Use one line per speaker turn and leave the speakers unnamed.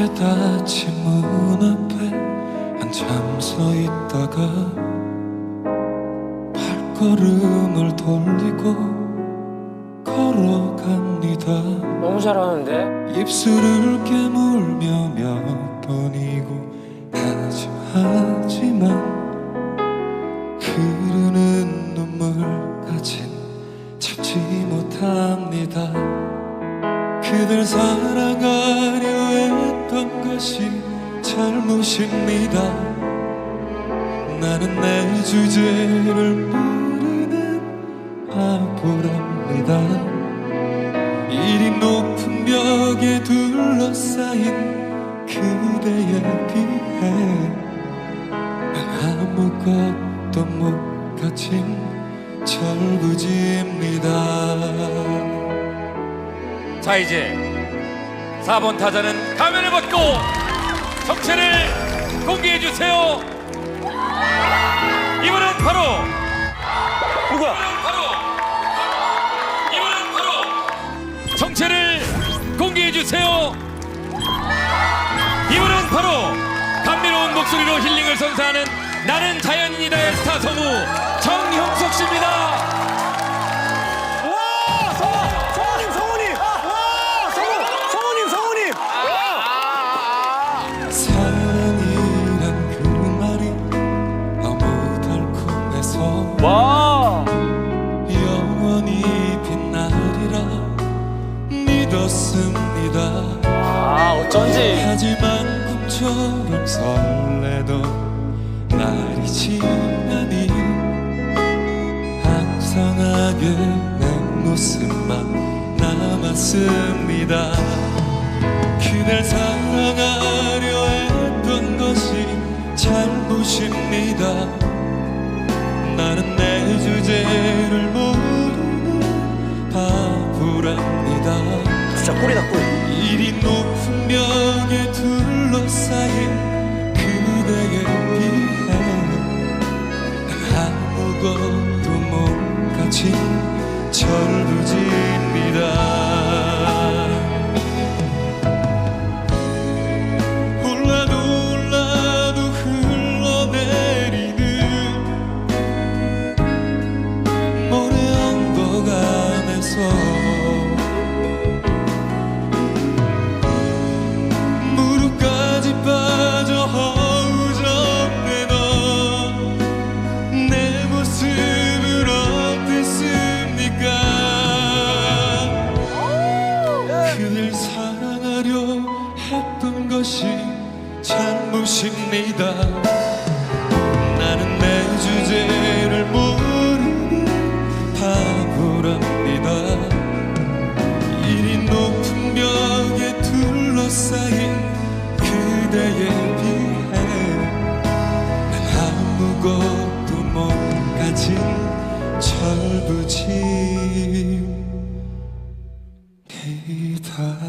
깨닫지 문 앞에 한참 서 있다가 발걸음을 돌리고 걸어갑니다
너무 잘하는데?
입술을 깨물며 몇 번이고 다짐하지만 흐르는 눈물까진 참지 못합니다 그댈 사랑하려 했던 것이 잘못입니다. 나는 내 주제를 모르는 바보랍니다. 이리 높은 벽에 둘러싸인 그대에 비해. 난 아무것도 못 가진 철부지입니다.
자 이제 4번 타자는 가면을 벗고 정체를 공개해 주세요. 이분은 바로
누구야?
바로 이분은 바로 정체를 공개해 주세요. 이분은 바로 감미로운 목소리로 힐링을 선사하는 나는 자연인이다의 스타 성우 정
와!
영원히 빛나리라 믿었습니다
아, 어쩐지.
하지만 꿈처럼 설레던 날이 지나니 항상하게 내 모습만 남았습니다 그댈 사랑하려 했던 것이 잘못입니다 나는 내 주제를 모르는 바보랍니다
진짜 꿀이다, 꿀.
이리 높은 벽에 둘러싸인 그대에 비해 난 아무것도 못 가진 철부지입니다 사랑하려 했던 것이 잘못입니다. 나는 내 주제를 모르는 바보랍니다. 이리 높은 벽에 둘러싸인 난 아무것도 못 가진 철부지 他。